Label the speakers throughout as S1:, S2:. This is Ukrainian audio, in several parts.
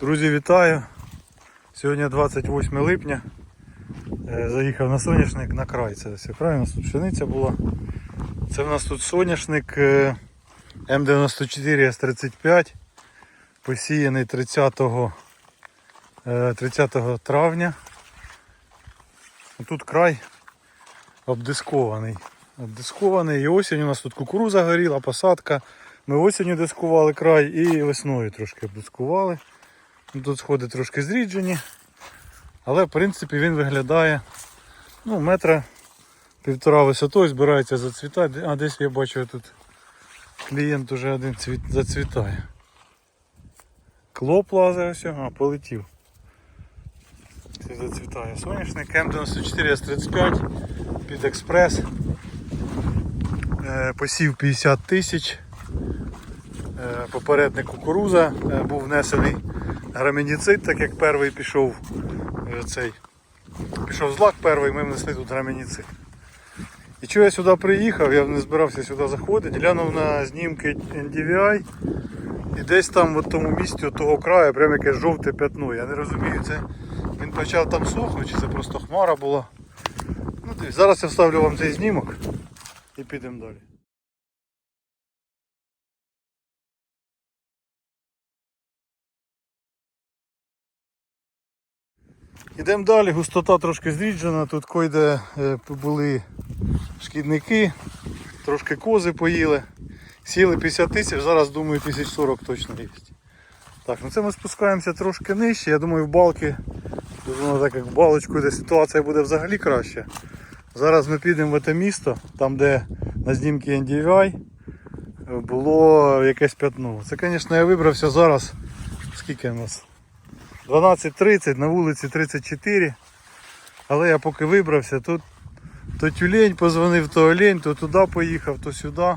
S1: Друзі, вітаю! Сьогодні 28 липня. Е, Заїхав на соняшник на край. Це у нас тут пшениця була. Це в нас тут соняшник е, М94 С35, посіяний 30, е, 30 травня. Тут край обдискований. Обдискований. І осінь у нас тут кукуруза горіла, посадка. Ми осінню дискували край і весною трошки обдискували. Ну, Тут сходи трошки зріджені. Але в принципі він виглядає ну, метра півтора висотою, збирається зацвітати. А десь я бачу тут клієнт уже один цвіт, зацвітає. Клоп лазить ось, а, полетів. Це зацвітає. Соняшник М94 С35 під експрес. Е, Посів 50 тисяч. Е, Попередник кукуруза е, був внесений граменіцид, так як перший пішов е, цей. Пішов злак перший, ми внесли тут граменіцид. І чого я сюди приїхав, я не збирався сюди заходити, глянув на знімки NDVI і десь там в тому місці того краю прям якесь жовте пятно. Я не розумію, це він почав там сохнути, чи це просто хмара була. Ну, зараз я вставлю вам цей знімок і підемо далі. Йдемо далі, густота трошки зріджена, тут койде е, були шкідники, трошки кози поїли. Сіли 50 тисяч, зараз думаю 1040 точно є. Так, ну це ми спускаємося трошки нижче. Я думаю в балки, тут воно так як в балочку йде ситуація буде взагалі краще. Зараз ми підемо в це місто, там де на знімці NDVI було якесь п'ятно. Це, звісно, я вибрався зараз. Скільки у нас? 12.30, на вулиці 34. Але я поки вибрався, тут то тюлень позвонив, то олень, то туди поїхав, то сюди.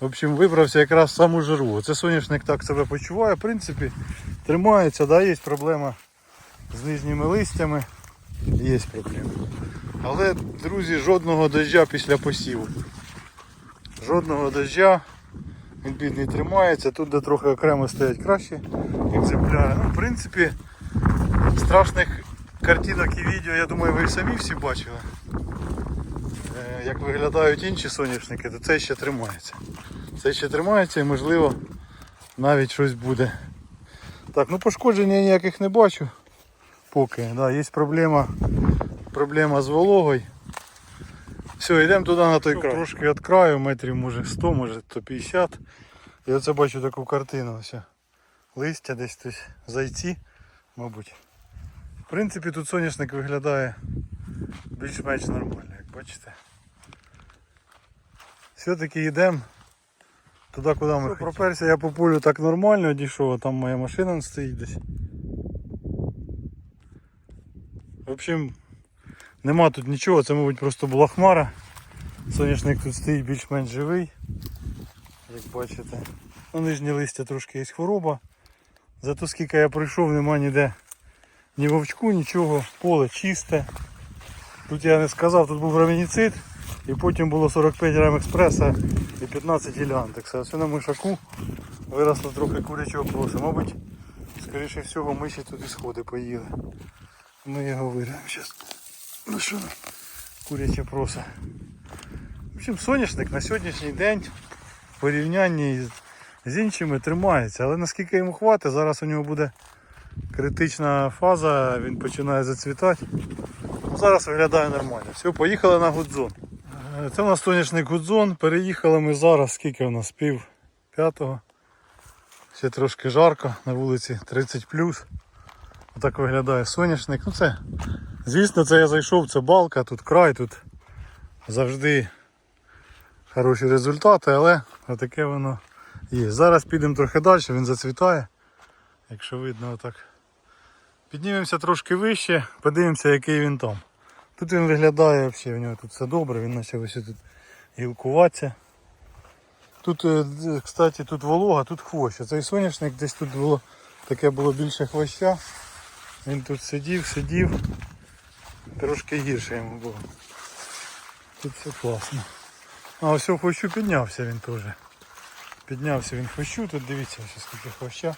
S1: В общем, вибрався якраз в саму жару. Це соняшник так себе почуває, в принципі, тримається, да, є проблема з нижніми листями. Є проблема. Але, друзі, жодного дождя після посіву. Жодного дождя. Він бідний тримається, тут де трохи окремо стоять краще екземпляри. Ну, в принципі, страшних картинок і відео, я думаю, ви самі всі бачили. Е, Як виглядають інші соняшники, то це ще тримається. Це ще тримається і можливо навіть щось буде. Так, ну пошкодження ніяких не бачу. Поки. Да, є проблема, проблема з вологою. Все, йдемо туди на той край. Трошки від краю, метрів може 100, може 150. І оце бачу таку картину. Ось. Листя десь тут зайці, мабуть. В принципі, тут соняшник виглядає більш-менш нормально, як бачите. Все-таки йдемо туди, куди ми. Проперся я по полю так нормально дійшов, а там моя машина стоїть десь. В общем, нема тут нічого, це мабуть просто була хмара. Соняшник тут стоїть більш-менш живий, як бачите. На нижнє листя трошки є хвороба. Зато скільки я пройшов, нема ніде ні вовчку, нічого, поле чисте. Тут я не сказав, тут був гравініцид і потім було 45 грам експреса і 15 гілянтекса. Ось на мишаку виросло трохи курячого проса. Мабуть, скоріше всього миші тут і сходи поїли. Ми його вирємо зараз. Ну що, куряче проса. В общем, соняшник на сьогоднішній день в порівнянні з іншими тримається, але наскільки йому хватить, зараз у нього буде критична фаза, він починає зацвітати. Ну, зараз виглядає нормально. Все, поїхали на гудзон. Е, Це у нас соняшник гудзон. Переїхали ми зараз, скільки у нас пів п'ятого. Ще трошки жарко, на вулиці 30 Отак виглядає соняшник. Ну це, звісно, це я зайшов, це балка, тут край, тут завжди хороші результати, але отаке воно є. Зараз підемо трохи далі, він зацвітає. Якщо видно отак. Піднімемося трошки вище, подивимося, який він там. Тут він виглядає взагалі, в нього тут все добре, він почав ось тут гілкуватися. Тут, е, кстати, тут волога, тут хвоща. Цей соняшник десь тут було таке було більше хвоща. Він тут сидів, сидів. Трошки гірше йому було. Тут все класно. А ось хвощу піднявся він теж. Піднявся він хвощу, тут дивіться, ось скільки хвоща.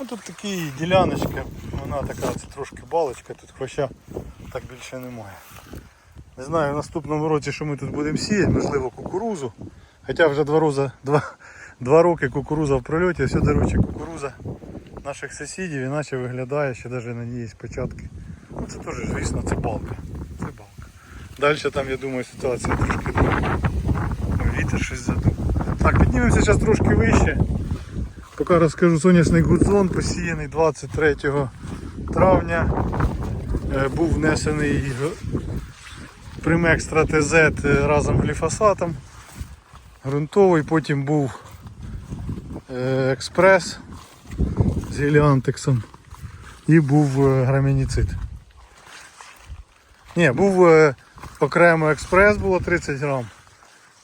S1: Ну тут такі діляночки, вона така це трошки балочка, тут хвоща так більше немає. Не знаю, в наступному році, що ми тут будемо сіяти, можливо кукурузу. Хоча вже два, рози, два, два роки кукуруза в прольоті, все, до речі, кукуруза наших сусідів іначе виглядає, ще навіть на ній є початки. Ну це теж, звісно, це балка. Це балка. Далі там, я думаю, ситуація трошки друга. Вітер щось задув. Так, піднімемося зараз трошки вище. Поки розкажу соняшний гудзон посіяний 23 травня. Е, Був внесений примекстра ТЗ разом з гліфосатом. Грунтовий, потім був е, експрес з геліантексом і був е, грамініцид. Ні, був е, окремо експрес було 30 грам.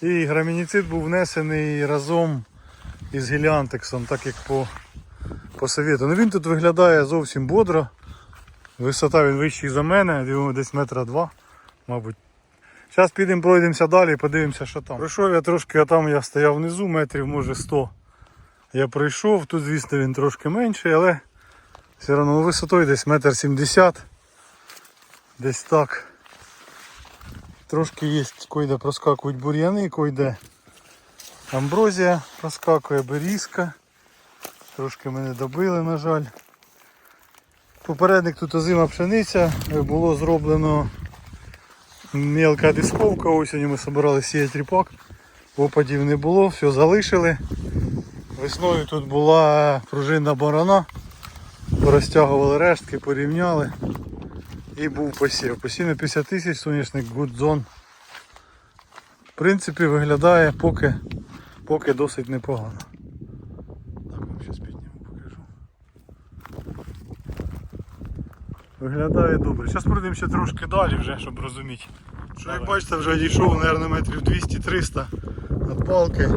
S1: І грамініцид був внесений разом із геліантексом, так як по, по совєту. Ну він тут виглядає зовсім бодро. Висота він вищий за мене, десь метра два, мабуть. Зараз підемо пройдемося далі і подивимося, що там. Пройшов я трошки, а там я стояв внизу, метрів може 100. Я пройшов, тут звісно він трошки менший, але все одно висотою десь метр сімдесят. Десь так. Трошки є, койде проскакують бур'яни, койде амброзія проскакує, берізка. Трошки мене добили, на жаль. Попередник тут озима пшениця, було зроблено мелка дисковка, осінню ми збирали сіяти ріпак. Опадів не було, все залишили. Весною тут була пружинна борона, порозтягували рештки, порівняли і був посів. Посів на 50 тисяч соняшник Гудзон. В принципі, виглядає поки, поки досить непогано. Так, вам зараз підніму, покажу. Виглядає добре. Зараз пройдемо трошки далі вже, щоб розуміти. Що як бачите, вже дійшов, мабуть, метрів 200-300 від палки.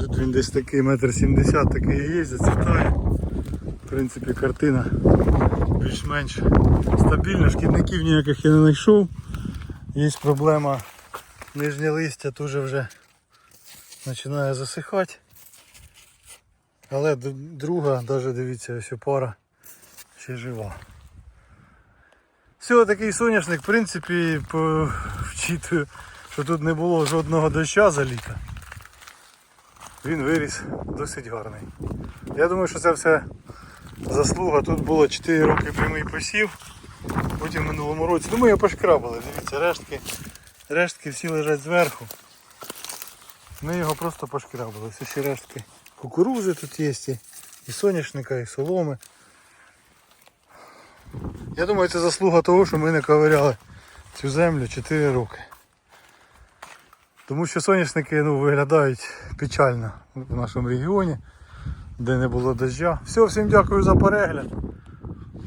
S1: Тут він десь такий метр сімдесят такий є, зацвітає. В принципі, картина більш-менш стабільна, шкідників ніяких я не знайшов. Є проблема нижнє листя теж вже починає засихати. Але друга, навіть дивіться, ось пара ще жива. Все, такий соняшник, в принципі, вчитую, що тут не було жодного доща за літо. Він виріс досить гарний. Я думаю, що це все заслуга. Тут було 4 роки прямий посів. Потім в минулому році. Думаю, пошкрабали. Дивіться, рештки. Рештки всі лежать зверху. Ми його просто пошкрабали. Все ще рештки кукурузи тут є, і соняшника, і соломи. Я думаю, це заслуга того, що ми не ковиряли цю землю 4 роки. Тому що соняшники ну, виглядають печально в нашому регіоні, де не було дождя. Все, всім дякую за перегляд.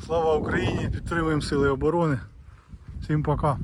S1: Слава Україні! Підтримуємо Сили оборони. Всім пока.